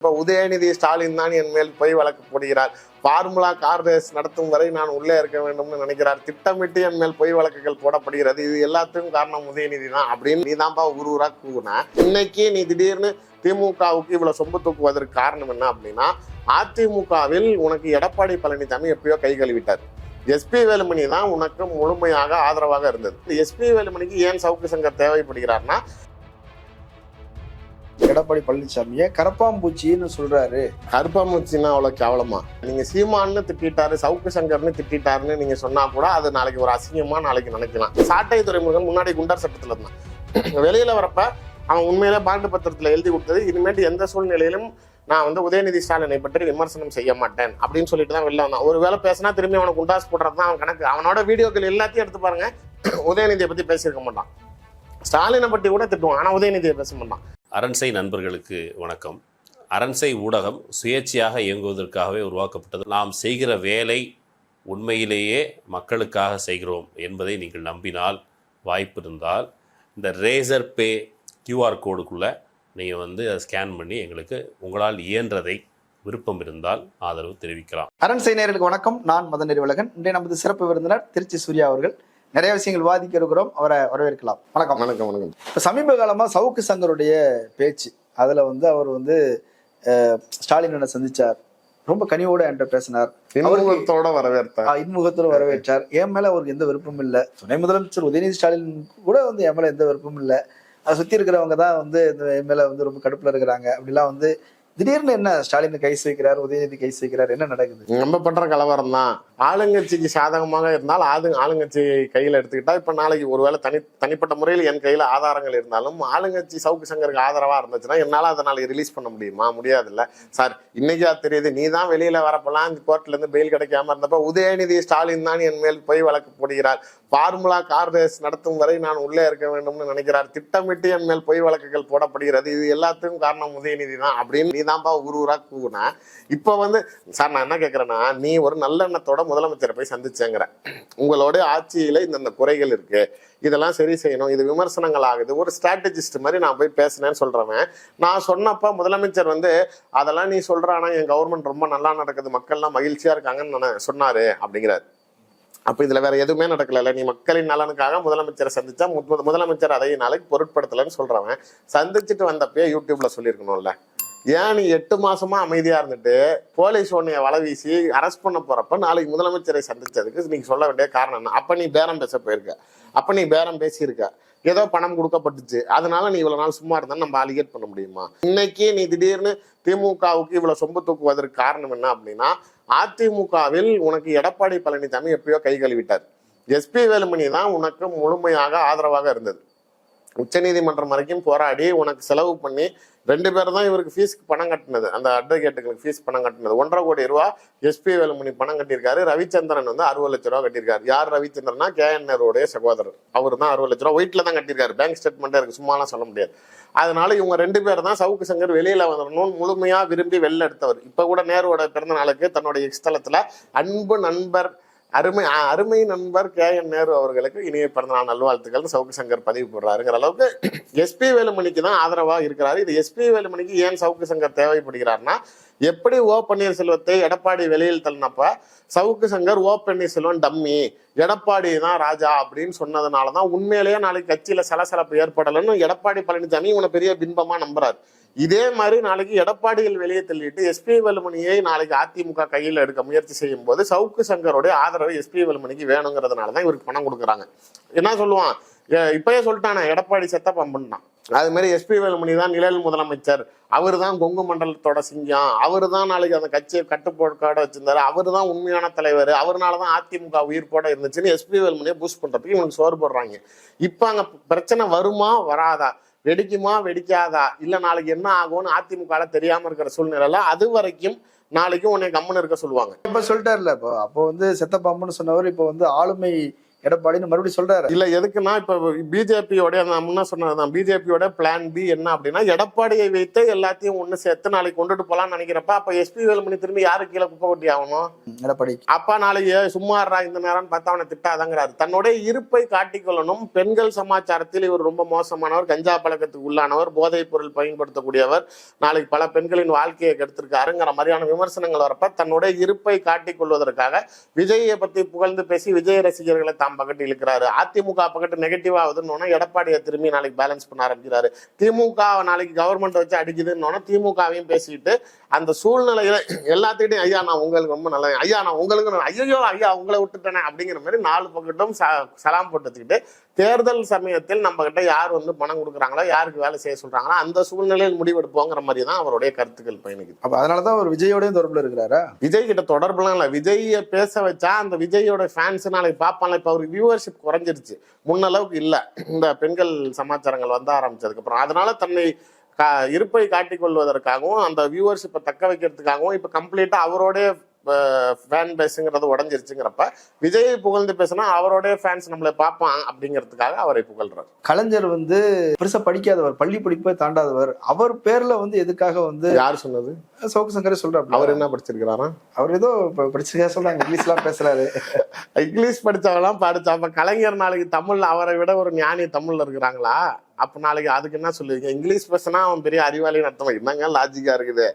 இப்போ உதயநிதி ஸ்டாலின் தான் என் மேல் பொய் வழக்கு போடுகிறார். ஃபார்முலா கார் ரேஸ் நடத்தும் வரை நான் உள்ளே இருக்க வேண்டும்னு நினைக்கிறார். திட்டமிட்டு என் மேல் பொய் வழக்குகள் போடப்படுகிறது. இது எல்லாத்துக்கும் காரணம் உதயநிதி தான் அப்படின்னு நீ தான்ப்பா ஒரு ஊராக கூகுனா இன்னைக்கு நீ திடீர்னு திமுகவுக்கு இவ்வளவு சொம்பு தூக்குவதற்கு காரணம் என்ன அப்படின்னா அதிமுகவில் உனக்கு எடப்பாடி பழனிசாமி எப்பயோ கை கழுவிட்டார். எஸ்பி வேலுமணி தான் உனக்கு முழுமையாக ஆதரவாக இருந்தது. எஸ்பி வேலுமணிக்கு ஏன் சவுக்கு சங்கர் தேவைப்படுகிறார்னா எடப்பாடி பழனிசாமியை கரப்பாம்பூச்சின்னு சொல்றாரு. கருப்பாமூச்சின்னா அவ்வளவு கேவலமா? நீங்க சீமான்னு திட்டாரு சவுக்கு சங்கர்னு திட்டாருன்னு நீங்க சொன்னா கூட அது நாளைக்கு ஒரு அசிங்கமா நாளைக்கு நினைக்கலாம். சாட்டை துறைமுருகன் முன்னாடி குண்டர் சட்டத்துல இருந்தான். வெளியில வரப்ப அவன் உண்மையிலே பாண்டு பத்திரத்துல எழுதி கொடுத்தது இனிமேட்டு எந்த சூழ்நிலையிலும் நான் வந்து உதயநிதி ஸ்டாலினை பற்றி விமர்சனம் செய்ய மாட்டேன் அப்படின்னு சொல்லிட்டு தான் வெளில வந்தான். ஒரு வேளை பேசினா திரும்பி அவனை குண்டாஸ் போடுறது தான் அவன் கணக்கு. அவனோட வீடியோக்கள் எல்லாத்தையும் எடுத்து பாருங்க. உதயநிதியை பத்தி பேசியிருக்க மாட்டான். ஸ்டாலினை பத்தி கூட திட்டுவான். ஆனா உதயநிதியை பேச மாட்டான். அரண்சை நண்பர்களுக்கு வணக்கம். அரண்சை ஊடகம் சுயேட்சையாக இயங்குவதற்காகவே உருவாக்கப்பட்டது. நாம் செய்கிற வேலை உண்மையிலேயே மக்களுக்காக செய்கிறோம் என்பதை நீங்கள் நம்பினால் வாய்ப்பு இருந்தால் இந்த ரேசர் பே கியூஆர் கோடுக்குள்ளே நீங்கள் வந்து அதை ஸ்கேன் பண்ணி எங்களுக்கு உங்களால் இயன்றதை விருப்பம் இருந்தால் ஆதரவு தெரிவிக்கலாம். அரண்சை நேயர்களுக்கு வணக்கம். நான் மதன் நெறிவழகன் இன்றைய நமது சிறப்பு விருந்தினர் திருச்சி சூர்யா அவர்கள். நிறைய விஷயங்கள் வாதிக்க இருக்கிறோம். அவரை வரவேற்கலாம். வணக்கம். வணக்கம் வணக்கம். இப்ப சமீப காலமா சவுக்கு சங்கருடைய பேச்சு அதுல வந்து அவர் வந்து ஸ்டாலினை சந்திச்சார். ரொம்ப கனிவோட என்கிட்ட பேசினார். இன்முகத்தோட வரவேற்ற ஆஹ், இன்முகத்தோடு வரவேற்றார். என் மேல அவருக்கு எந்த விருப்பமும் இல்லை. துணை முதலமைச்சர் உதயநிதி ஸ்டாலின் கூட வந்து என் மேல எந்த விருப்பமும் இல்லை. அதை சுத்தி இருக்கிறவங்க தான் வந்து இந்த என் மேல வந்து ரொம்ப கடுப்புல இருக்கிறாங்க. அப்படிலாம் வந்து திடீர்னு என்ன ஸ்டாலின் கை சேர்க்கிறார் உதயநிதி கை சேர்க்கிறார் என்ன நடக்குது? நம்ம பண்ற கலவரம் தான் ஆளுங்கட்சிக்கு சாதகமாக இருந்தால் ஆது ஆளுங்கட்சி கையில எடுத்துக்கிட்டா இப்ப நாளைக்கு ஒருவேளை தனி தனிப்பட்ட முறையில் என் கையில ஆதாரங்கள் இருந்தாலும் ஆளுங்கட்சி சவுக்கு சங்கருக்கு ஆதரவா இருந்துச்சுன்னா என்னால அதை நாளைக்கு ரிலீஸ் பண்ண முடியுமா? முடியாதுல்ல. சார் இன்னைக்கா அது தெரியுது. நீ தான் வெளியில வரப்பெல்லாம் இந்த கோர்ட்ல இருந்து பெயில் கிடைக்காம இருந்தப்ப உதயநிதி ஸ்டாலின் தான் என் மேல் போய் வழக்கு போடுகிறார். ஃபார்முலா கார் ரேஸ் நடத்தும் வரை நான் உள்ளே இருக்க வேண்டும்னு நினைக்கிறார். திட்டமிட்டு என் மேல் பொய் வழக்குகள் போடப்படுகிறது. இது எல்லாத்துக்கும் காரணம் உதயநிதி தான் அப்படின்னு நீ தான்ப்பா ஒரு ஊராக கூகுனா இப்போ வந்து சார் நான் என்ன கேட்கறேன்னா நீ ஒரு நல்லெண்ணத்தோட முதலமைச்சரை போய் சந்திச்சேங்கிற. உங்களோட ஆட்சியில் இந்தந்த குறைகள் இருக்கு. இதெல்லாம் சரி செய்யணும். இது விமர்சனங்கள் ஆகுது. ஒரு ஸ்ட்ராட்டஜிஸ்ட் மாதிரி நான் போய் பேசினேன்னு சொல்கிறவன் நான் சொன்னப்போ முதலமைச்சர் வந்து அதெல்லாம் நீ சொல்கிறானா என் கவர்மெண்ட் ரொம்ப நல்லா நடக்குது. மக்கள்லாம் மகிழ்ச்சியாக இருக்காங்கன்னு நான் சொன்னார் அப்படிங்கிறார். அப்போ இதில் வேற எதுவுமே நடக்கல நீ மக்களின் நலனுக்காக முதலமைச்சரை சந்திச்சா மு- முதலமைச்சர் அதை நாளைக்கு பொருட்படுத்தலைன்னு சொல்றவன். சந்திச்சுட்டு வந்தப்பயே யூடியூப்ல சொல்லியிருக்கணும்ல. ஏன் நீ எட்டு மாசமா அமைதியா இருந்துட்டு போலீஸ் உன்னைய வலை வீசி அரெஸ்ட் பண்ண போறப்ப நாளைக்கு முதலமைச்சரை சந்திச்சதுக்கு நீங்க சொல்ல வேண்டிய காரணம் என்ன? அப்ப நீ பேரம் பேச போயிருக்க. அப்ப நீ பேரம் பேசியிருக்க. ஏதோ பணம் கொடுக்கப்பட்டுச்சு. அதனால நீ இவ்வளவு நாள் சும்மா இருந்தா நம்ம அலிகேட் பண்ண முடியுமா? இன்னைக்கு நீ திடீர்னு திமுகவுக்கு இவ்வளவு சொம்பு தூக்குவதற்கு காரணம் என்ன அப்படின்னா அதிமுகவில் உனக்கு எடப்பாடி பழனிசாமி எப்பயோ கை கழுவிட்டார். எஸ்பி வேலுமணி தான் உனக்கு முழுமையாக ஆதரவாக இருந்தது. உச்சநீதிமன்றம் வரைக்கும் போராடி உனக்கு செலவு பண்ணி ரெண்டு பேர் தான் இவருக்கு ஃபீஸ்க்கு பணம் கட்டினது. அந்த அட்வொகேட்டுகளுக்கு ஃபீஸ் பணம் கட்டினது. ஒன்றரை கோடி ரூபா எஸ்பி வேலுமணி பணம் கட்டியிருக்காரு. ரவிச்சந்திரன் வந்து அறுபது லட்ச ரூபா கட்டியிருக்காரு. யார் ரவிச்சந்திரனா கே என் நேருடைய சகோதரர். அவர் தான் அறுபது லட்ச ரூபா வீட்டில் தான் கட்டியிருக்காரு. பேங்க் ஸ்டேட்மெண்ட்டே இருக்கு. சும்மாலாம் சொல்ல முடியாது. அதனால இவங்க ரெண்டு பேர் தான் சவுக்கு சங்கர் வெளியில் வந்துடணும்னு முழுமையாக விரும்பி வெளில எடுத்தவர். இப்போ கூட நேருவோட பிறந்த நாளுக்கு தன்னுடைய எக்ஸ்தலத்துல அன்பு நண்பர் அருமை அருமை நண்பர் கே. என். நேரு அவர்களுக்கு இனிய பிறந்தநாள் நல்வாழ்த்துக்கள் சவுக்கு சங்கர் பதிவு போடுறாருங்கிற அளவுக்கு எஸ்பி வேலுமணிக்கு தான் ஆதரவா இருக்கிறாரு. இது எஸ்பி வேலுமணிக்கு ஏன் சவுக்கு சங்கர் தேவைப்படுகிறார்னா எப்படி ஓ. பன்னீர்செல்வத்தை எடப்பாடி வெளியில் தள்ளினப்ப சவுக்கு சங்கர் ஓ. பன்னீர்செல்வம் டம்மி எடப்பாடி தான் ராஜா அப்படின்னு சொன்னதுனால தான் உண்மையிலேயே நாளைக்கு கட்சியில சலசலப்பு ஏற்படலைன்னு எடப்பாடி பழனிசாமி இவனை பெரிய பின்பமா நம்புறாரு. இதே மாதிரி நாளைக்கு எடப்பாடிகள் வெளியே தள்ளிட்டு எஸ்பி வேலுமணியை நாளைக்கு அதிமுக கையில் எடுக்க முயற்சி செய்யும் போது சவுக்கு சங்கருடைய ஆதரவு எஸ்பி வேலுமணிக்கு வேணுங்கிறதுனால தான் இவருக்கு பணம் கொடுக்குறாங்க. என்ன சொல்லுவான்? இப்பயே சொல்லிட்டானே எடப்பாடி செத்த பம்புன்னா அது மாதிரி எஸ்பி வேலுமணி தான் நிழல் முதலமைச்சர். அவர் தான் கொங்கு மண்டலத்தோட சிங்கம். அவர் தான் நாளைக்கு அந்த கட்சியை கட்டுப்பாடு வச்சிருந்தாரு. அவர் தான் உண்மையான தலைவர். அவர்னால தான் அதிமுக உயிர்ப்போட இருந்துச்சுன்னு எஸ்பி வேலுமணியை பூஸ்ட் பண்ணுறதுக்கு இவனுக்கு சோறு போடுறாங்க. இப்போ அங்கே பிரச்சனை வருமா? வராதா? வெடிக்குமா வெடிக்காதா? இல்ல நாளைக்கு என்ன ஆகும்னு அதிமுக தெரியாம இருக்கிற சூழ்நிலையில அது வரைக்கும் நாளைக்கும் உன்னை கம்முன்னு இருக்க சொல்லுவாங்க. இப்ப சொல்லிட்டார்ல இப்போ அப்போ வந்து செத்த பாம்புன்னு சொன்னவர் இப்போ வந்து ஆளுமை எடப்பாடின்னு மறுபடியும் சொல்றாரு. இல்ல எதுக்குன்னா இப்ப பிஜேபியோட நான் முன்ன சொன்னதுதான். பிஜேபியோட பிளான் பி என்ன அப்படின்னா எடப்பாடியை வைத்து எல்லாத்தையும் ஒண்ணு சேர்த்து நாளைக்கு கொண்டுட்டு போலாம்னு நினைக்கிறப்ப அப்ப எஸ்பி வேலுமணி திரும்பி யாரு கீழே குப்பை கொட்டி ஆகணும்? எடப்பாடி. அப்பா நாளைக்கு ஏய், சும்மா இருடா இந்த நேரம் பார்த்தா அவனை திட்டாதங்கிறாரு. தன்னுடைய இருப்பை காட்டிக்கொள்ளணும். பெண்கள் சமாச்சாரத்தில் இவர் ரொம்ப மோசமானவர் கஞ்சா பழக்கத்துக்கு உள்ளானவர் போதைப் பொருள் பயன்படுத்தக்கூடியவர் நாளைக்கு பல பெண்களின் வாழ்க்கையை கெடுத்திருக்காருங்கிற மாதிரியான விமர்சனங்கள் வரப்ப தன்னுடைய இருப்பை காட்டிக் கொள்வதற்காக விஜயை பத்தி புகழ்ந்து பேசி விஜய் ரசிகர்களை தாம் பக்கத்து இழுக்கிறாரு அதிமுக பக்கத்து நெகட்டிவ் ஆகுதுன்னு எடப்பாடியை திரும்பி நாளைக்கு பேலன்ஸ் பண்ண ஆரம்பிக்கிறாரு. திமுக நாளைக்கு கவர்மெண்ட் வச்சு அடிக்குதுன்னு திமுகவையும் பேசிக்கிட்டு அந்த சூழ்நிலையில எல்லாத்துக்கிட்டையும் ஐயா நான் உங்களுக்கு ரொம்ப நல்ல ஐயா நான் உங்களுக்கு நல்ல- ஐயோ ஐயா உங்களை விட்டுட்டேனே அப்படிங்கிற மாதிரி நாலு பக்கட்டும் சலாம் போட்டுக்கிட்டு தேர்தல் சமயத்தில் நம்ம கிட்ட யார் வந்து பணம் கொடுக்குறாங்களோ யாருக்கு வேலை செய்ய சொல்றாங்களோ அந்த சூழ்நிலையில் முடிவெடுப்போங்கிற மாதிரி தான் அவருடைய கருத்துக்கள் பயணிக்குது. அப்ப அதனாலதான் ஒரு விஜயோடய தொடர்புல இருக்கிறாரா? விஜய் கிட்ட தொடர்புலாம் இல்லை. விஜயை பேச வச்சா அந்த விஜயோட ஃபேன்ஸ் நாளைக்கு பார்ப்பான்ல இப்போ அவருக்கு வியூவர்ஷிப் குறைஞ்சிருச்சு. முன்னளவுக்கு இல்லை. இந்த பெண்கள் சமாச்சாரங்கள் வந்து ஆரம்பிச்சதுக்கு அப்புறம். அதனால தன்னை கா இருப்பை காட்டிக் கொள்வதற்காகவும் அந்த வியூவர்ஷிப்பை தக்க வைக்கிறதுக்காகவும் இப்போ கம்ப்ளீட்டாக அவரோடைய ஃபேன் பேஸுங்கிறது உடஞ்சிருச்சுங்கிறப்ப விஜயை புகழ்ந்து பேசினா அவரோடைய ஃபேன்ஸ் நம்மளை பார்ப்பான் அப்படிங்கிறதுக்காக அவரை புகழ்றாரு. கலைஞர் வந்து பெருசா படிக்காதவர் பள்ளி படிப்பை தாண்டாதவர். அவர் பேர்ல வந்து எதுக்காக வந்து யார் சொன்னது? சவுக்கு சங்கரே சொல்றாரு அவர் என்ன படிச்சிருக்கிறாரா? அவர் ஏதோ படிச்சிருக்கா சொல்றாங்க இங்கிலீஷ்லாம் பேசுறாரு. இங்கிலீஷ் படிச்சவெல்லாம் படிச்சா அப்ப கலைஞர் நாளைக்கு தமிழ்ல அவரை விட ஒரு ஞானி தமிழ்ல இருக்கிறாங்களா? அப்ப நாளைக்கு அதுக்கு என்ன சொல்லுவீங்க? இங்கிலீஷ் பேசினா அவன் பெரிய அறிவாளின்னு அர்த்தம்? என்னங்க லாஜிக்கா இருக்குது?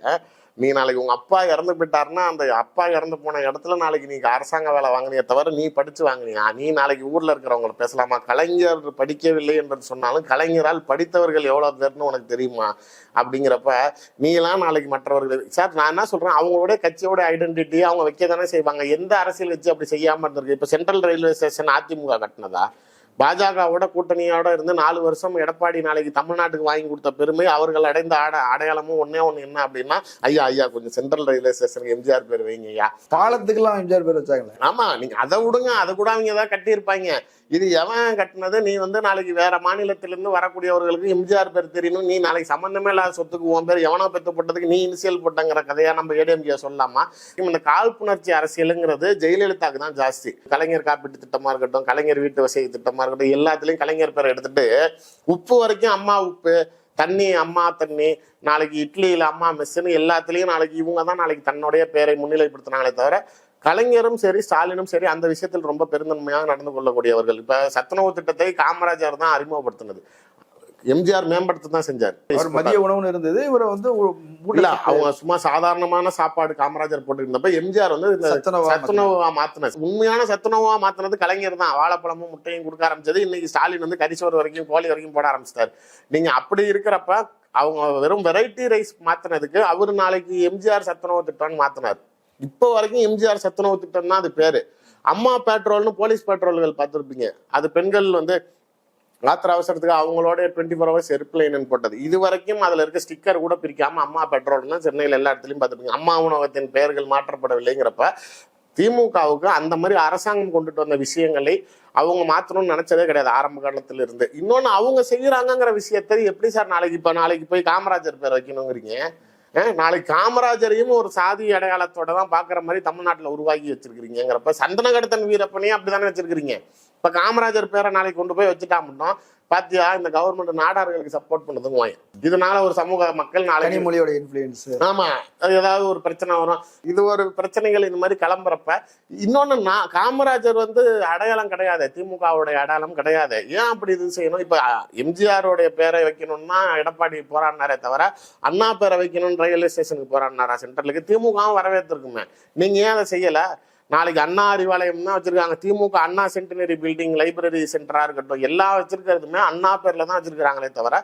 நீ நாளைக்கு உங்க அப்பா இறந்து போயிட்டாருன்னா அந்த அப்பா இறந்து போன இடத்துல நாளைக்கு நீ அரசாங்க வேலை வாங்கினிய தவிர நீ படிச்சு வாங்கினியா? நீ நாளைக்கு ஊர்ல இருக்கிறவங்கள பேசலாமா? கலைஞர் படிக்கவில்லை என்று சொன்னாலும் கலைஞரால் படித்தவர்கள் எவ்வளவு பேர்னு உனக்கு தெரியுமா? அப்படிங்கிறப்ப நீலாம் நாளைக்கு மற்றவர்கள் சார் நான் என்ன சொல்றேன்? அவங்களோட கட்சியோட ஐடென்டிட்டி அவங்க வைக்க தானே செய்வாங்க. எந்த அரசியல் கட்சி அப்படி செய்யாம இருந்திருக்கு? இப்ப சென்ட்ரல் ரயில்வே ஸ்டேஷன் அதிமுக கட்டினதா? பாஜகவோட கூட்டணியோட இருந்து நாலு வருஷம் எடப்பாடி நாளைக்கு தமிழ்நாட்டுக்கு வாங்கி கொடுத்த பெருமை அவர்கள் அடைந்த அட அடையாளமும் ஒன்னே ஒண்ணு என்ன அப்படின்னா ஐயா ஐயா கொஞ்சம் சென்ட்ரல் ரயில்வே ஸ்டேஷனுக்கு எம்ஜிஆர் பேர் வைங்க ஐயா. பாலத்துக்கெல்லாம் எம்ஜிஆர் பேர் வச்சாங்களே. ஆமா நீங்க அதை விடுங்க அதை கூட அவங்க ஏதாவது கட்டியிருப்பாங்க. இது எவன் கட்டினது? நீ வந்து நாளைக்கு வேற மாநிலத்திலிருந்து வரக்கூடியவர்களுக்கு எம்ஜிஆர் பேர் தெரியணும். நீ நாளைக்கு சம்மந்தமே இல்லாத சொத்துக்கு உன் பேர் எவனோ பெத்து போட்டதுக்கு நீ இனிஷியல் போட்டங்கிற கதையா நம்ம ஏடிஎம்கே சொல்லலாமா? இந்த காழ்ப்புணர்ச்சி அரசியலுங்கிறது ஜெயலலிதாக்கு தான் ஜாஸ்தி. கலைஞர் காப்பீட்டு திட்டமா இருக்கட்டும் கலைஞர் வீட்டு வசதி திட்டமா இருக்கட்டும் எல்லாத்துலயும் கலைஞர் பேரை எடுத்துட்டு உப்பு வரைக்கும் அம்மா உப்பு தண்ணி அம்மா தண்ணி நாளைக்கு இட்லியில் அம்மா மெஸ்ஸுன்னு எல்லாத்துலேயும் நாளைக்கு இவங்க தான் நாளைக்கு தன்னுடைய பேரை முன்னிலைப்படுத்தினாங்களே தவிர கலைஞரும் சரி ஸ்டாலினும் சரி அந்த விஷயத்தில் ரொம்ப பெருந்தன்மையாக நடந்து கொள்ளக்கூடியவர்கள். இப்ப சத்துணவு திட்டத்தை காமராஜர் தான் அறிமுகப்படுத்தினது. எம்ஜிஆர் மேம்படுத்த தான் செஞ்சார். மதிய உணவுன்னு இருந்தது இவரை வந்து இல்ல அவங்க சும்மா சாதாரணமான சாப்பாடு காமராஜர் போட்டு இருந்தப்ப எம்ஜிஆர் வந்து இந்த சத்துணவா சத்துணவா மாத்தினது உண்மையான சத்துணவா மாத்தினது கலைஞர் தான். வாழைப்பழமும் முட்டையும் கொடுக்க ஆரம்பிச்சது. இன்னைக்கு ஸ்டாலின் வந்து கரிசோறு வரைக்கும் கோழி வரைக்கும் போட ஆரம்பிச்சிட்டாரு. நீங்க அப்படி இருக்கிறப்ப அவங்க வெறும் வெரைட்டி ரைஸ் மாத்தினதுக்கு அவர் நாளைக்கு எம்ஜிஆர் சத்துணவு திட்டம்னு மாத்தினார். இப்போ வரைக்கும் எம்ஜிஆர் சத்துணவு திட்டம்னா அது பேரு. அம்மா பெட்ரோல்னு போலீஸ் பெட்ரோல்கள் பார்த்துருப்பீங்க. அது பெண்கள் வந்து ஆத்திர அவசரத்துக்கு அவங்களோட டுவெண்ட்டி ஃபோர் ஹவர்ஸ் ஹெல்ப்லைன் போட்டது. இது வரைக்கும் அதுல இருக்க ஸ்டிக்கர் கூட பிரிக்காம அம்மா பெட்ரோல்னு சென்னையில் எல்லா இடத்துலையும் பார்த்துருப்பீங்க. அம்மா உணவகத்தின் பெயர்கள் மாற்றப்படவில்லைங்கிறப்ப திமுகவுக்கு அந்த மாதிரி அரசாங்கம் கொண்டுட்டு வந்த விஷயங்களை அவங்க மாற்றணும்னு நினைச்சதே கிடையாது ஆரம்ப காலத்துல இருந்து இன்னொன்னு அவங்க செய்யறாங்கங்கிற விஷயத்தை எப்படி சார் நாளைக்கு இப்போ நாளைக்கு போய் காமராஜர் பேர் வைக்கணுங்கிறீங்க? நாளைக்கு காமராஜரையும் ஒரு சாதி அடையாளத்தோட தான் பாக்குற மாதிரி தமிழ்நாட்டில் உருவாக்கி வச்சிருக்கிறீங்கிறப்ப சந்தனகடத்தன் வீரப்பனையும் அப்படிதானே வச்சிருக்கிறீங்க. இப்ப காமராஜர் பேரை நாளைக்கு கொண்டு போய் வச்சுட்டா மட்டும் பாத்தியா? இந்த கவர்மெண்ட் நாடார்களுக்கு சப்போர்ட் பண்ணதுங்க இதனால ஒரு சமூக மக்கள் நாளைக்கு கனிமொழியோட இன்ஃபுளுயன்ஸ் ஆமா. அது ஏதாவது ஒரு பிரச்சனை வரும். இது ஒரு பிரச்சனைகள் இந்த மாதிரி கிளம்புறப்ப இன்னொன்னு நான் காமராஜர் வந்து அடையாளம் கிடையாது. திமுகவுடைய அடையாளம் கிடையாது. ஏன் அப்படி இது செய்யணும்? இப்ப எம்ஜிஆருடைய பேரை வைக்கணும்னா எடப்பாடி போராடினாரே தவிர அண்ணா பேரை வைக்கணும்னு ரயில்வே ஸ்டேஷனுக்கு போராடினாரா? சென்ட்ரலுக்கு திமுகவும் வரவேற்றிருக்குமே நீங்க ஏன் அதை செய்யல? நாளைக்கு அண்ணா அறிவாலயம் தான் வச்சிருக்காங்க. DMK Anna centenary building library சென்டரா இருக்கட்டும் எல்லா வச்சிருக்கிறதுமே அண்ணா பேர்ல தான் வச்சிருக்காங்களே தவிர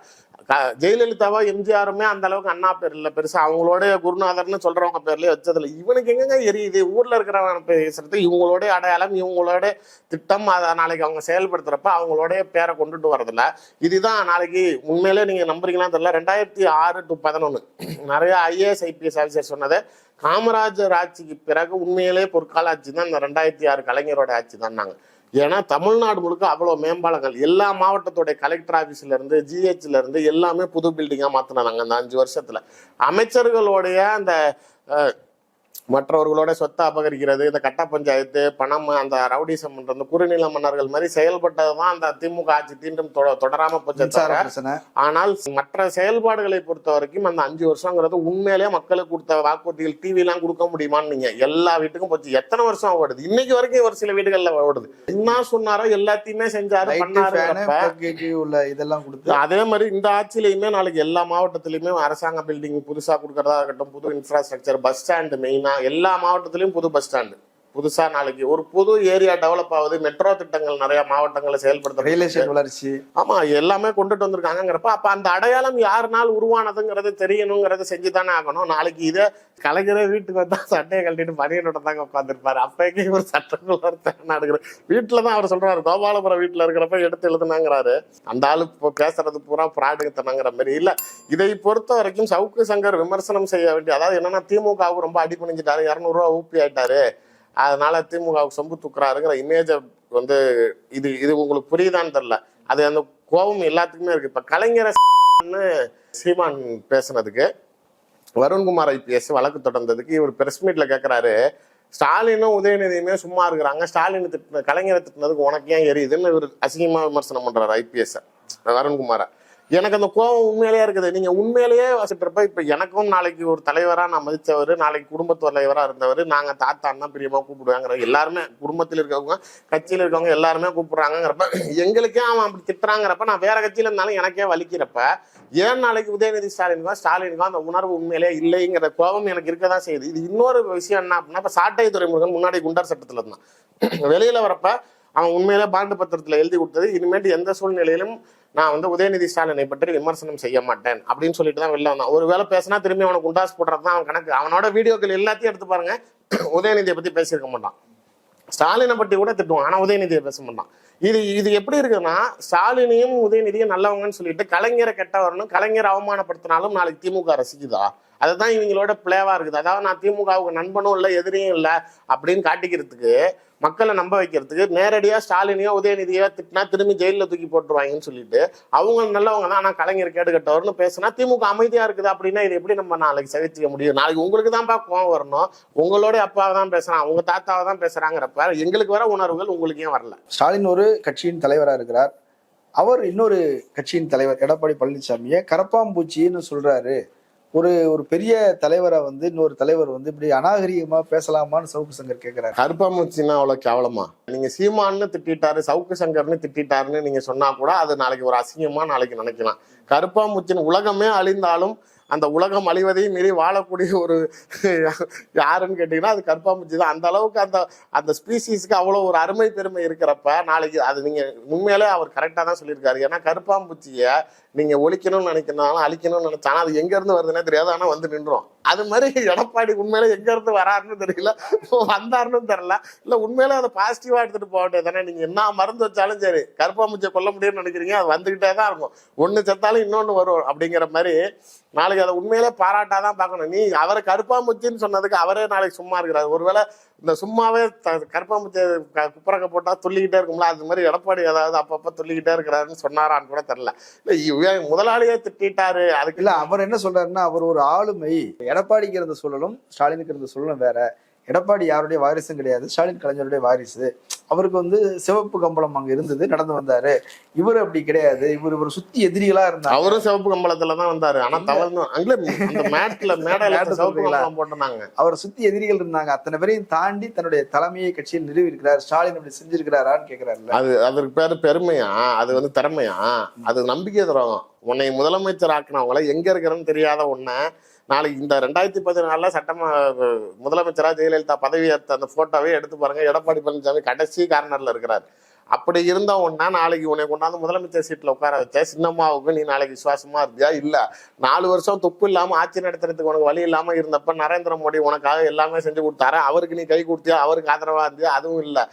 க- ஜெயலலிதாவா எம்ஜிஆருமே அந்த அளவுக்கு அண்ணா பேர் இல்ல. பெருசா அவங்களோட குருநாதர்னு சொல்றவங்க பேர்லயே வச்சதில்ல. இவனுக்கு எங்கங்க எரியுது? ஊர்ல இருக்கிறவன் பேசுறது இவங்களோட அடையாளம் இவங்களோட திட்டம் அதை நாளைக்கு அவங்க செயல்படுத்துறப்ப அவங்களோட பேரை கொண்டுட்டு வரதில்ல. இதுதான் நாளைக்கு உண்மையிலே நீங்க நம்புறீங்களா தெரியல. ரெண்டாயிரத்தி ஆறு டு பதினொன்னு நிறைய ஐஏஎஸ் ஐபிஎஸ் ஆஃபீஸர் சொன்னதை காமராஜர் ஆட்சிக்கு பிறகு உண்மையிலே பொற்கால ஆட்சி தான் இந்த ரெண்டாயிரத்தி ஆறு கலைஞரோட ஆட்சி தான் நாங்கள் ஏன்னா தமிழ்நாடு முழுக்க அவ்வளோ மேம்பாலங்கள் எல்லா மாவட்டத்தோட கலெக்டர் ஆஃபீஸ்லேருந்து இருந்து இருந்து எல்லாமே புது பில்டிங்கா மாத்தினாங்க அந்த அஞ்சு வருஷத்துல. அமைச்சர்களுடைய அந்த அஹ், மற்றவர்களோட சொத்தை அபகரிக்கிறது இந்த கட்ட பஞ்சாயத்து பணம் அந்த ரவுடிசம் அந்த குறுநில மன்னர்கள் மாதிரி செயல்பட்டதுதான் அந்த திமுக ஆட்சி தீண்டும் தொட- தொடராம போச்சு ஆனால் மற்ற செயல்பாடுகளை பொறுத்த வரைக்கும் அந்த அஞ்சு வருஷங்கிறது உண்மையிலேயே மக்களுக்கு கொடுத்த வாக்குறுதிகள் டிவி எல்லாம் கொடுக்க முடியுமான்னு நீங்க எல்லா வீட்டுக்கும் போச்சு. எத்தனை வருஷம் ஓடுது இன்னைக்கு வரைக்கும் ஒரு சில வீடுகள்ல ஓடுது என்ன சொன்னாரோ எல்லாத்தையுமே செஞ்சாரு உள்ள இதெல்லாம் கொடுத்து. அதே மாதிரி இந்த ஆட்சியிலையுமே நாளைக்கு எல்லா மாவட்டத்திலயுமே அரசாங்க பில்டிங் புதுசா கொடுக்கறதா இருக்கட்டும் புது இன்ஃப்ராஸ்ட்ரக்சர் பஸ் ஸ்டாண்டு மெயினா எல்லா மாவட்டத்திலையும் புது பஸ் ஸ்டாண்டு. புதுசா நாளைக்கு ஒரு புது ஏரியா டெவலப் ஆகுது. மெட்ரோ திட்டங்கள் நிறைய மாவட்டங்களை செயல்படுத்த ரியல் எஸ்டேட் வளர்ச்சி. ஆமா எல்லாமே கொண்டுட்டு வந்திருக்காங்கிறப்ப அப்ப அந்த அடையாளம் யாருனால் உருவானதுங்கிறது தெரியணுங்கிறத செஞ்சுதானே ஆகணும். நாளைக்கு இதே கலைஞரே வீட்டுக்கு வந்தா சட்டையை கழட்டிட்டு பனியனோட தாங்க உட்காந்துருப்பாரு அப்பயே ஒரு சட்டக்குள்ள தேனாடுகிற வீட்டுல தான் அவர் சொல்றாரு. கோபாலபுரம் வீட்டுல இருக்கிறப்ப எடுத்து எழுதுனாங்கிறாரு. அந்த ஆளு இப்போ பேசுறது பூரா பிராடுகத்தனங்கிற மாதிரி. இல்ல இதை பொறுத்த வரைக்கும் சவுக்கு சங்கர் விமர்சனம் செய்ய வேண்டிய அதாவது என்னன்னா திமுகவுக்கு ரொம்ப அடி பண்ணிஞ்சிட்டாரு இரநூறுவா ஊப்பி ஆயிட்டாரு. அதனால திமுகவுக்கு சொம்பு தூக்குறாருங்கிற இமேஜை வந்து இது இது உங்களுக்கு புரியுதான்னு தெரில அது அந்த கோபம் எல்லாத்துக்குமே இருக்கு. இப்ப கலைஞரை சீமான் பேசுனதுக்கு வருண்குமார் ஐபிஎஸ் வழக்கு தொடர்ந்ததுக்கு இவர் பிரஸ் மீட்ல கேட்குறாரு ஸ்டாலினும் உதயநிதியுமே சும்மா இருக்கிறாங்க. ஸ்டாலின் திட்டின கலைஞரை திட்டினதுக்கு உனக்கு ஏன் எரியுதுன்னு இவர் அசிங்கமா விமர்சனம் பண்றாரு ஐபிஎஸ் வருண்குமாரை. எனக்கு அந்த கோபம் உண்மையிலேயே இருக்குது. நீங்க உண்மையிலேயே வசிக்கிறப்ப இப்ப எனக்கும் நாளைக்கு ஒரு தலைவரா நான் மதித்தவர் நாளைக்கு குடும்ப தலைவரா இருந்தவர் நாங்க தாத்தா தான் பிரியமா கூப்பிடுவாங்கிற எல்லாருமே குடும்பத்தில் இருக்கவங்க கட்சியில் இருக்கவங்க எல்லாருமே கூப்பிடுறாங்கிறப்ப எங்களுக்கே அவன் அப்படி திட்டுறாங்கிறப்ப நான் வேற கட்சியில இருந்தாலும் எனக்கே வலிக்கிறப்ப ஏன் நாளைக்கு உதயநிதி ஸ்டாலினுக்கும் ஸ்டாலினுக்கும் அந்த உணர்வு உண்மையிலே இல்லைங்கிற கோபம் எனக்கு இருக்க தான் செய்யுது. இது இன்னொரு விஷயம் என்ன அப்படின்னா இப்ப சாட்டை துறைமுருகன் முன்னாடி குண்டர் சட்டத்துல இருந்தான். வெளியில வரப்ப அவன் உண்மையிலே பாண்டு பத்திரத்துல எழுதி கொடுத்தது. இனிமேட்டு எந்த சூழ்நிலையிலும் நான் வந்து உதயநிதி ஸ்டாலினை பற்றி விமர்சனம் செய்ய மாட்டேன் அப்படின்னு சொல்லிட்டு தான் வெளில வந்தான். ஒரு வேளை பேசினா திரும்பி அவனுக்கு உண்டாஸ் போடுறது தான் அவன் கணக்கு. அவனோட வீடியோக்கள் எல்லாத்தையும் எடுத்து பாருங்க. உதயநிதியை பத்தி பேசியிருக்க மாட்டான். ஸ்டாலினை பற்றி கூட திட்டுவான். ஆனா உதயநிதியை பேச மாட்டான். இது இது எப்படி இருக்குன்னா ஸ்டாலினையும் உதயநிதியும் நல்லவங்கன்னு சொல்லிட்டு கலைஞரை கெட்டவரணும் கலைஞரை அவமானப்படுத்தினாலும் நாளைக்கு திமுக ரசிக்குதா அதுதான் இவங்களோட பிளேவாக இருக்குது. அதாவது நான் திமுகவுக்கு நண்பனும் இல்லை எதிரியும் இல்லை அப்படின்னு காட்டிக்கிறதுக்கு மக்களை நம்ப வைக்கிறதுக்கு நேரடியாக ஸ்டாலினையோ உதயநிதியோ திட்டினா திரும்பி ஜெயிலில் தூக்கி போட்டுருவாங்கன்னு சொல்லிட்டு அவங்க நல்லவங்க தான். ஆனால் கலைஞர் கேடு கட்டவர்னு பேசினா திமுக அமைதியாக இருக்குது அப்படின்னா இது எப்படி நம்ம நாளைக்கு சகிச்சிக்க முடியும்? நாளைக்கு உங்களுக்கு தான்ப்பா கோவம் வரணும். உங்களோட அப்பாவை தான் பேசுகிறான் உங்கள் தாத்தாவை தான் பேசுகிறாங்கிறப்ப எங்களுக்கு வர உணர்வுகள் உங்களுக்கு ஏன் வரல? ஸ்டாலின் ஒரு கட்சியின் தலைவராக இருக்கிறார். அவர் இன்னொரு கட்சியின் தலைவர் எடப்பாடி பழனிசாமியை கரப்பாம்பூச்சின்னு சொல்கிறாரு ஒரு ஒரு பெரிய தலைவரை வந்து இன்னொரு தலைவர் வந்து இப்படி அநாகரிகமா பேசலாமான்னு சவுக்கு சங்கர் கேட்கிறாரு கருப்பாமூச்சின்னா அவ்வளவு கேவலமா? நீங்க சீமான்னு திட்டாரு சவுக்கு சங்கர்னு திட்டாருன்னு நீங்க சொன்னா கூட அது நாளைக்கு ஒரு அசிங்கமா நாளைக்கு நினைக்கலாம். கருப்பாமூச்சின் உலகமே அழிந்தாலும் அந்த உலகம் அழிவதையும் மீறி வாழக்கூடிய ஒரு யாருன்னு கேட்டீங்கன்னா அது கருப்பாம்பூச்சி தான். அந்த அளவுக்கு அந்த அந்த ஸ்பீசிஸ்க்கு அவ்வளோ ஒரு அருமை பெருமை இருக்கிறப்ப நாளைக்கு அது நீங்க உண்மையிலே அவர் கரெக்டாக தான் சொல்லியிருக்காரு. ஏன்னா கருப்பாம்பூச்சியை நீங்க ஒழிக்கணும்னு நினைக்கிறனாலும் அழிக்கணும்னு நினைச்சாலும் அது எங்க இருந்து வருதுன்னே தெரியாது. ஆனா வந்து நின்றோம். அது மாதிரி எடப்பாடி உண்மையில எங்க இருந்து வராருன்னு தெரியல. வந்தாருன்னு தெரியல. இல்ல உண்மையில அதை பாசிட்டிவா எடுத்துட்டு போகட்டே தானே. நீங்க என்ன மருந்து வச்சாலும் சரி கருப்பாம்பூச்சியை கொல்ல முடியும்னு நினைக்கிறீங்க அது வந்துகிட்டே தான் இருக்கும். ஒண்ணு செத்தாலும் இன்னொன்னு வரும் அப்படிங்கிற மாதிரி நாளைக்கு அதை உண்மையிலே பாராட்டாதான் பார்க்கணும். நீ அவரை கருப்பாம்பூச்சின்னு சொன்னதுக்கு அவரே நாளைக்கு சும்மா இருக்கிறார். ஒருவேளை இந்த சும்மாவே த- கருப்பாம்பூச்சியை க- குப்புறக்க போட்டா துள்ளிக்கிட்டே இருக்கும்ல அது மாதிரி எடப்பாடி ஏதாவது அப்பப்ப துள்ளிக்கிட்டே இருக்கிறாருன்னு சொன்னாரான்னு கூட தெரியல. இல்ல முதலாளியே திட்டாரு அதுக்கு இல்ல அவர் என்ன சொல்றாருன்னா அவர் ஒரு ஆளுமை. எடப்பாடிக்கு இருந்த சூழலும் ஸ்டாலினுக்கு இருந்த சூழலும் வேற. எடப்பாடி யாருடைய வாரிசும் கிடையாது ஸ்டாலின் கலைஞருடைய வாரிசு. அவருக்கு வந்து சிவப்பு கம்பளம் அங்க இருந்தது நடந்து வந்தாரு. இவர் அப்படி கிடையாது. இவர் இவர் சுத்தி எதிரிகளா இருந்தாங்க. அவரும் சிவப்பு கம்பளத்துல தான் வந்தாரு. ஆனா தவறு அங்கே அந்த மேட்ல மேடையில சிவப்பு? கம்பளம் போட்டுனாங்க அவரை சுத்தி எதிரிகள் இருந்தாங்க. அத்தனை பேரையும் தாண்டி தன்னுடைய தலைமையை கட்சியில் நிறுவி இருக்கிறார் ஸ்டாலின் அப்படி செஞ்சிருக்கிறாரான்னு கேக்குறாருல்ல. அது அதற்கு பேரு பெருமையா? அது வந்து திறமையா? அது நம்பிக்கை துரோகம். உன்னை முதலமைச்சர் ஆக்கினவங்கள எங்க இருக்கிறன்னு தெரியாத உன்னை நாளைக்கு இந்த ரெண்டாயிரத்தி பதினாலில் சட்டமா முதலமைச்சராக ஜெயலலிதா பதவி ஏற்ற அந்த ஃபோட்டோவே எடுத்து பாருங்கள் எடப்பாடி பழனிசாமி கடைசி கார்னரில் இருக்கிறார். அப்படி இருந்த நாளைக்கு உன்னை கொண்டாந்து முதலமைச்சர் சீட்டில் உட்கார வச்ச சின்னம்மாவுக்கு நீ நாளைக்கு விசுவாசமா இருந்தியா? இல்லை. நாலு வருஷம் துப்பு இல்லாமல் ஆட்சி நடத்துறதுக்கு உனக்கு வழி இல்லாமல் இருந்தப்ப நரேந்திர மோடி உனக்காக எல்லாமே செஞ்சு கொடுத்தாரு. அவருக்கு நீ கை கொடுத்தியா? அவருக்கு ஆதரவாக இருந்தியா? அதுவும் இல்லை.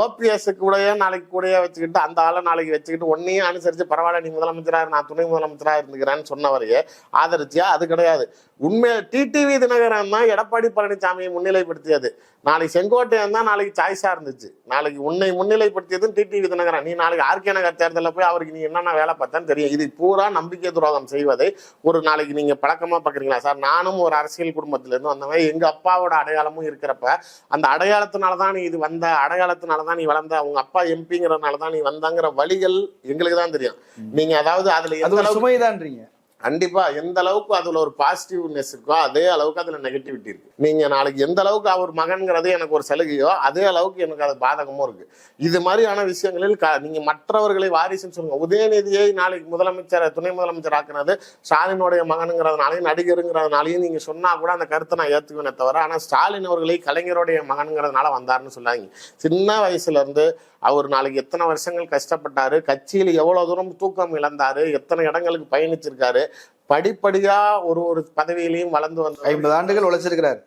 ஓபிஎஸ் கூடயே நாளைக்கு கூடயே வச்சுக்கிட்டு அந்த ஆளை நாளைக்கு வச்சுக்கிட்டு ஒன்னையும் அனுசரித்து பரவாயில்ல நீ முதலமைச்சராக நான் துணை முதலமைச்சராக இருந்துக்கிறேன்னு சொன்னவரையே ஆதரிச்சியா? அது கிடையாது. உண்மை டிடிவி தினகரன் தான் எடப்பாடி பழனிசாமியை முன்னிலைப்படுத்தியது. நாளைக்கு செங்கோட்டையன் தான் நாளைக்கு சாய்ஸா இருந்துச்சு. நாளைக்கு உன்னை முன்னிலைப்படுத்தியதும் டிடிவி தினகரன். நீ நாளைக்கு ஆர்கே நகர் தேர்தலில் போய் அவருக்கு நீ என்னென்ன வேலை பார்த்தான்னு தெரியும். இது பூரா நம்பிக்கை துரோகம் செய்வதை ஒரு நாளைக்கு நீங்க பழக்கமா பாக்குறீங்களா சார் நானும் ஒரு அரசியல் குடும்பத்துல இருந்து வந்தவன். எங்க அப்பாவோட அடையாளமும் இருக்கிறப்ப அந்த அடையாளத்தினால தான் நீ இது வந்த அடையாளத்தினால தான் நீ வளர்ந்த உங்க அப்பா எம்பிங்கிறதுனால தான் நீ வந்தங்கிற வழிகள் எங்களுக்கு தான் தெரியும் நீங்க அதாவது அதுல அது எந்த சுமைதான்றீங்க. கண்டிப்பா எந்த அளவுக்கு அதுல ஒரு பாசிட்டிவ்னஸ் இருக்கோ அதே அளவுக்கு அதுல நெகட்டிவிட்டி இருக்கு. நீங்க நாளைக்கு எந்த அளவுக்கு அவர் மகன்கிறது எனக்கு ஒரு சலுகையோ அதே அளவுக்கு எனக்கு அது பாதகமும் இருக்கு. இது மாதிரியான விஷயங்களில் க- நீங்க மற்றவர்களை வாரிசுன்னு சொல்லுங்க. உதயநிதியை நாளைக்கு முதலமைச்சர் துணை முதலமைச்சர் ஆக்குனது ஸ்டாலினுடைய மகனுங்கிறதுனாலையும் நடிகருங்கிறதுனாலையும் நீங்க சொன்னா கூட அந்த கருத்தை நான் ஏத்துக்குவேனே தவிர ஆனா ஸ்டாலின் அவர்களை கலைஞருடைய மகனுங்கிறதுனால வந்தாருன்னு சொல்லாங்க சின்ன வயசுல இருந்து அவர் நாளைக்கு எத்தனை வருஷங்கள் கஷ்டப்பட்டாரு கட்சியில் எவ்வளவு தூரம் தூக்கம் இழந்தாரு எத்தனை இடங்களுக்கு பயணிச்சிருக்காரு படிப்படியா ஒரு ஒரு பதவியிலையும் வளர்ந்து வந்த ஐம்பது ஆண்டுகள் உழைச்சிருக்கிறார்.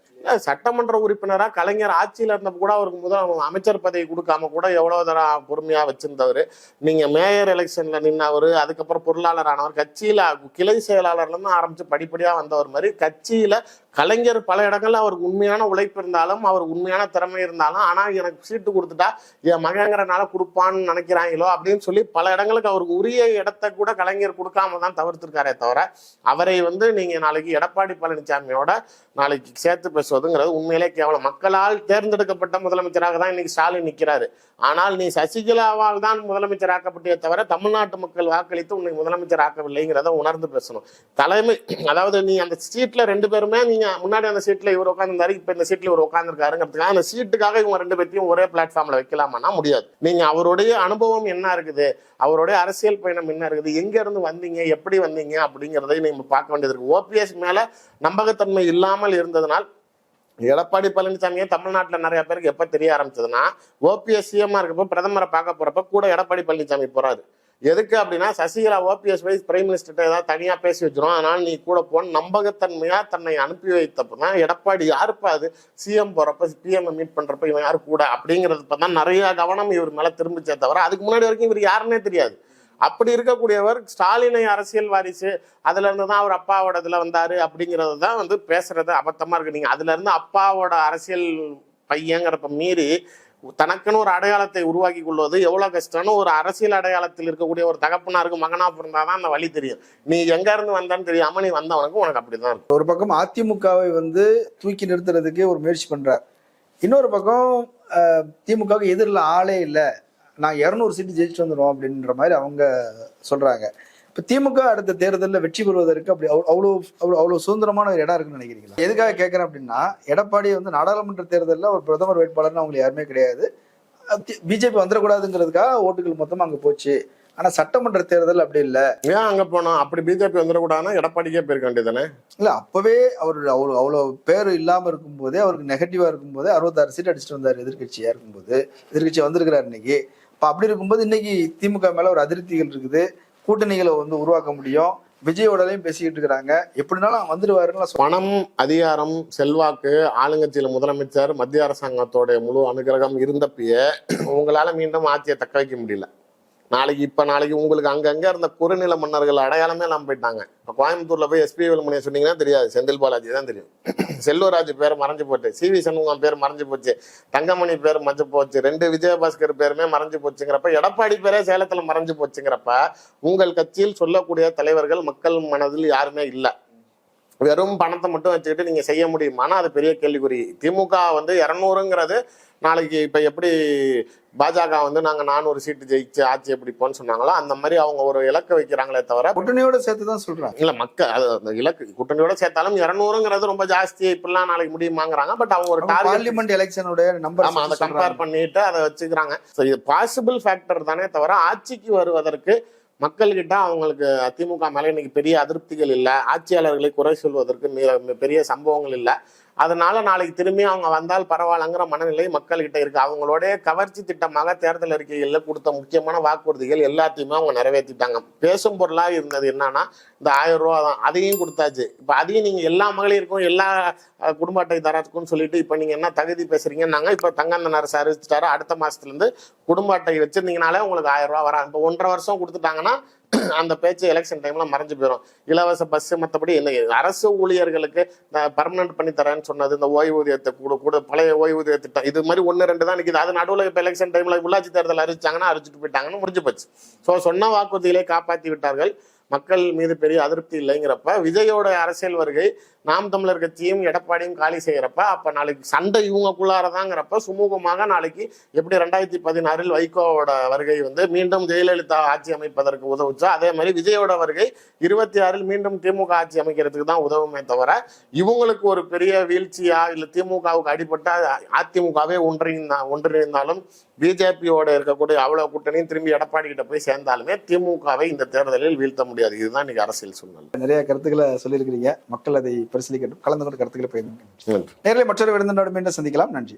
சட்டமன்ற உறுப்பினரா கலைஞர் ஆட்சியில இருந்தப்ப கூட அவருக்கு முதல் அமைச்சர் பதவி கொடுக்காம கூட எவ்வளவு தரம் பொறுமையா வச்சிருந்தவர். நீங்க மேயர் எலெக்ஷன்ல நின்னவர் அதுக்கப்புறம் பொருளாளர் ஆனவர் கட்சியில கிளை செயலாளர்ல இருந்து ஆரம்பிச்சு படிப்படியா வந்தவர் மாதிரி கட்சியில கலைஞர் பல இடங்கள்ல அவருக்கு உண்மையான உழைப்பு இருந்தாலும் அவர் உண்மையான திறமை இருந்தாலும் ஆனா எனக்கு சீட்டு கொடுத்துட்டா என் மகங்கிறனால கொடுப்பான்னு நினைக்கிறாங்களோ அப்படின்னு சொல்லி பல இடங்களுக்கு அவருக்கு உரிய இடத்த கூட கலைஞர் கொடுக்காம தான் தவிர்த்திருக்காரே தவிர அவரை வந்து நீங்க நாளைக்கு எடப்பாடி பழனிசாமியோட நாளைக்கு சேர்த்து பேசுவதுங்கிறது உண்மையிலே கேவலம். மக்களால் தேர்ந்தெடுக்கப்பட்ட முதலமைச்சராக தான் இன்னைக்கு ஸ்டாலின் நிற்கிறாரு ஆனால் நீ சசிகலாவால் தான் முதலமைச்சர் ஆக்கப்பட்டே தவிர தமிழ்நாட்டு மக்கள் வாக்களித்து உன்னை முதலமைச்சர் ஆக்கவில்லைங்கிறத உணர்ந்து பேசணும். தலைமை அதாவது நீ அந்த சீட்ல ரெண்டு பேருமே நீங்க முன்னாடி அந்த சீட்ல இவர் உட்காந்துருந்தாரு இப்ப இந்த சீட்ல இவர் உட்காந்துருக்காருங்கிறதுக்காக அந்த சீட்டுக்காக இவங்க ரெண்டு பேர்த்தையும் ஒரே பிளாட்ஃபார்ம்ல வைக்கலாமான்னா முடியாது. நீங்க அவருடைய அனுபவம் என்ன இருக்குது? அவருடைய அரசியல் பயணம் என்ன இருக்குது? எங்க இருந்து வந்தீங்க? எப்படி வந்தீங்க? அப்படிங்கிறதை நீங்க பார்க்க வேண்டியது இருக்கு. ஓபிஎஸ் மேல நம்பகத்தன்மை இல்லாமல் இருந்ததனால் எடப்பாடி பழனிசாமியே தமிழ்நாட்டுல நிறைய பேருக்கு எப்போ தெரிய ஆரம்பிச்சதுன்னா ஓபிஎஸ் சிஎம்மா இருக்கப்போ பிரதமரை பார்க்க போறப்ப கூட எடப்பாடி பழனிசாமி போறாரு. எதுக்கு அப்படின்னா சசிகலா ஓபிஎஸ் வைஸ் பிரைம் மினிஸ்டர்கிட்ட ஏதாவது தனியாக பேசி வச்சிரும் அதனால் நீ கூட போன நம்பகத்தன்மையாக தன்னை அனுப்பி வைத்தப்பதான் எடப்பாடி யாருப்பா அது? சிஎம் போகிறப்ப பிஎம் மீட் பண்ணுறப்ப இவன் யாரு கூட? அப்படிங்கிறது தான் நிறைய கவனம் இவர் மேலே திரும்பிச்சே தவிர அதுக்கு முன்னாடி வரைக்கும் இவர் யாருன்னே தெரியாது. அப்படி இருக்கக்கூடியவர் ஸ்டாலினை அரசியல் வாரிசு அதுல இருந்து தான் அவர் அப்பாவோட இதுல வந்தாரு அப்படிங்கிறது தான் வந்து பேசுறது அபத்தமா இருக்கு. நீங்க அதுல இருந்து அப்பாவோட அரசியல் பையங்கிறப்ப மீறி தனக்குன்னு ஒரு அடையாளத்தை உருவாக்கி கொள்வது எவ்வளோ கஷ்டம்னு ஒரு அரசியல் அடையாளத்தில் இருக்கக்கூடிய ஒரு தகப்பனாருக்கு மகனா பிறந்தாதான் அந்த வழி தெரியும். நீ எங்க இருந்து வந்தான்னு தெரியாம. நீ வந்தவனுக்கு உனக்கு அப்படிதான் இருக்கும். ஒரு பக்கம் அதிமுகவை வந்து தூக்கி நிறுத்துறதுக்கு ஒரு முயற்சி பண்றார். இன்னொரு பக்கம் திமுகவுக்கு எதிரில் ஆளே இல்லை. நான் இரநூறு சீட்டு ஜெயிச்சுட்டு வந்துடும் அப்படின்ற மாதிரி அவங்க சொல்றாங்க. இப்போ திமுக அடுத்த தேர்தலில் வெற்றி பெறுவதற்கு அப்படி அவ்வளோ அவ்வளோ சுதந்திரமான ஒரு இடம் இருக்குன்னு நினைக்கிறீங்களா? எதுக்காக கேட்குறேன் அப்படின்னா எடப்பாடி வந்து நாடாளுமன்ற தேர்தலில் ஒரு பிரதமர் வேட்பாளர்னு அவங்களுக்கு யாருமே கிடையாது. பிஜேபி வந்துடக்கூடாதுங்கிறதுக்காக ஓட்டுகள் மொத்தமாக அங்கே போச்சு. ஆனால் சட்டமன்ற தேர்தல் அப்படி இல்லை. ஏன் அங்க போனோம் அப்படி பிஜேபி வந்துடக்கூடாதுன்னா எடப்பாடிக்கே போயிருக்க வேண்டியதானே இல்ல அப்பவே அவர் அவ்வளோ அவ்வளோ பேர் இல்லாம இருக்கும்போதே அவருக்கு நெகட்டிவா இருக்கும்போதே அறுபத்தாறு சீட் அடிச்சுட்டு வந்தார் எதிர்க்கட்சியா இருக்கும்போது. எதிர்க்கட்சி வந்திருக்கிறார் இன்னைக்கு. அப்ப அப்படி இருக்கும்போது இன்னைக்கு திமுக மேல ஒரு அதிருப்திகள் இருக்குது. கூட்டணிகளை வந்து உருவாக்க முடியும். விஜயோடலையும் பேசிக்கிட்டு இருக்கிறாங்க. எப்படினாலும் வந்துடுவாருன்னு பணம் அதிகாரம் செல்வாக்கு ஆளுங்கட்சியில் முதலமைச்சர் மத்திய அரசாங்கத்தோடைய முழு அனுகிரகம் இருந்தப்பயே உங்களால மீண்டும் ஆட்சியை தக்க வைக்க முடியல. நாளைக்கு இப்ப நாளைக்கு உங்களுக்கு அங்கங்க இருந்த குறுநில மன்னர்கள் அடையாளமே இல்லாமல் போயிட்டாங்க. இப்ப கோயம்புத்தூர்ல போய் எஸ்பி வேலுமணியை சொன்னீங்கன்னா தெரியாது. செந்தில் பாலாஜி தான் தெரியும். செல்வராஜ் பேர் மறைஞ்சு போச்சு. சி வி சண்முகம் பேர் மறைஞ்சு போச்சு. தங்கமணி பேர் மறைஞ்சு போச்சு. ரெண்டு விஜயபாஸ்கர் பேருமே மறைஞ்சு போச்சுங்கிறப்ப எடப்பாடி பேரே சேலத்துல மறைஞ்சு போச்சுங்கிறப்ப உங்கள் கட்சியில் சொல்லக்கூடிய தலைவர்கள் மக்கள் மனதில் யாருமே இல்லை. வெறும் பணத்தை மட்டும் வச்சுக்கிட்டு நீங்க செய்ய முடியுமானா அது பெரிய கேள்விக்குறி. திமுக வந்து இரநூறுங்கிறது நாளைக்கு இப்ப எப்படி பாஜக வந்து நாங்க நானூறு சீட்டு ஜெயிச்சு ஆட்சி பிடிப்போம்னு சொன்னாங்களோ அந்த மாதிரி அவங்க ஒரு இலக்கை வைக்கிறாங்களே தவிர கூட்டணியோட சேர்த்து தான் சொல்றாங்க. இல்ல மக்கள் அது அந்த இலக்கு கூட்டணியோட சேர்த்தாலும் இரநூறுங்கிறது ரொம்ப ஜாஸ்தி இப்படிலாம் நாளைக்கு முடியுமாங்கிறாங்க. பட் அவங்க ஒரு பார்லிமெண்ட் எலெக்ஷனுடைய நம்பர் ஆமா அதை கம்பேர் பண்ணிட்டு அதை வச்சுக்கிறாங்க. ஸோ இது பாசிபிள் ஃபேக்டர் தானே தவிர ஆட்சிக்கு வருவதற்கு மக்கள்கிட்ட அவங்களுக்கு திமுக மேல இன்னைக்கு பெரிய அதிருப்திகள் இல்லை. ஆட்சியாளர்களை குறை சொல்வதற்கு மிக பெரிய சம்பவங்கள் இல்லை. அதனால நாளைக்கு திரும்பி அவங்க வந்தால் பரவாயில்லங்கிற மனநிலை மக்கள்கிட்ட இருக்கு. அவங்களோட கவர்ச்சி திட்டமாக தேர்தல் அறிக்கைகளில் கொடுத்த முக்கியமான வாக்குறுதிகள் எல்லாத்தையுமே அவங்க நிறைவேற்றிட்டாங்க. பேசும் பொருளாக இருந்தது என்னன்னா இந்த ஆயிரம் ரூபா தான். அதையும் கொடுத்தாச்சு. இப்போ அதையும் நீங்கள் எல்லா மகளிருக்கும் எல்லா குடும்ப அட்டை தரத்துக்கும் சொல்லிட்டு இப்போ நீங்கள் என்ன தகுதி பேசுறீங்கன்னாங்க. இப்போ தங்கந்தனார் சார் அறிவிச்சிட்டாரு. அடுத்த மாதத்துலேருந்து குடும்ப அட்டை வச்சிருந்தீங்கனாலே உங்களுக்கு ஆயிரம் ரூபா வராது. இப்போ ஒன்றரை வருஷம் கொடுத்துட்டாங்கன்னா அந்த பேச்சு எலெக்ஷன் டைம்ல மறைஞ்சு போயிடும் இலவச பஸ் மற்றபடி என்ன அரசு ஊழியர்களுக்கு பர்மனன்ட் பண்ணி தரேன்னு சொன்னது இந்த ஓய்வூதியத்தை கூட கூட பழைய ஓய்வூதிய திட்டம் இது மாதிரி ஒன்று ரெண்டு தான் நிற்கிது அது நடுவில் இப்போ எலெக்ஷன் டைம்ல உள்ளாட்சி தேர்தல் அறிவிச்சாங்கன்னா அறிவிச்சிட்டு போயிட்டாங்கன்னு முடிஞ்சு போச்சு. ஸோ சொன்ன வாக்குறுதிகளை காப்பாற்றி விட்டார்கள். மக்கள் மீது பெரிய அதிருப்தி இல்லைங்கிறப்ப விஜயோட அரசியல் வருகை நாம் தமிழர் கட்சியும் எடப்பாடியும் காலி செய்கிறப்ப அப்போ நாளைக்கு சண்டை இவங்கக்குள்ளாரதாங்கிறப்ப சுமூகமாக நாளைக்கு எப்படி ரெண்டாயிரத்தி பதினாறில் வைகோவோட வருகை வந்து மீண்டும் ஜெயலலிதா ஆட்சி அமைப்பதற்கு உதவுச்சோ அதே மாதிரி விஜயோட வருகை இருபத்தி ஆறில் மீண்டும் திமுக ஆட்சி அமைக்கிறதுக்கு தான் உதவுமே தவிர இவங்களுக்கு ஒரு பெரிய வீழ்ச்சியா இல்லை திமுகவுக்கு அடிபட்டா அதிமுகவே ஒன்றியிருந்தா ஒன்றிணைந்தாலும் பிஜேபியோட இருக்கக்கூடிய அவ்வளோ கூட்டணியும் திரும்பி எடப்பாடி கிட்ட போய் சேர்ந்தாலுமே திமுகவை இந்த தேர்தலில் வீழ்த்த முடியும் முடியாது. இதுதான் இன்னைக்கு அரசியல் சூழ்நிலை. நிறைய கருத்துக்களை சொல்லியிருக்கிறீங்க. மக்கள் அதை பரிசீலிக்கட்டும். கலந்து கொண்டு கருத்துக்களை பகிர்ந்து நன்றி. நேரில் மற்றொரு விருந்தினோடு மீண்டும் சந்திக்கலாம். நன்றி.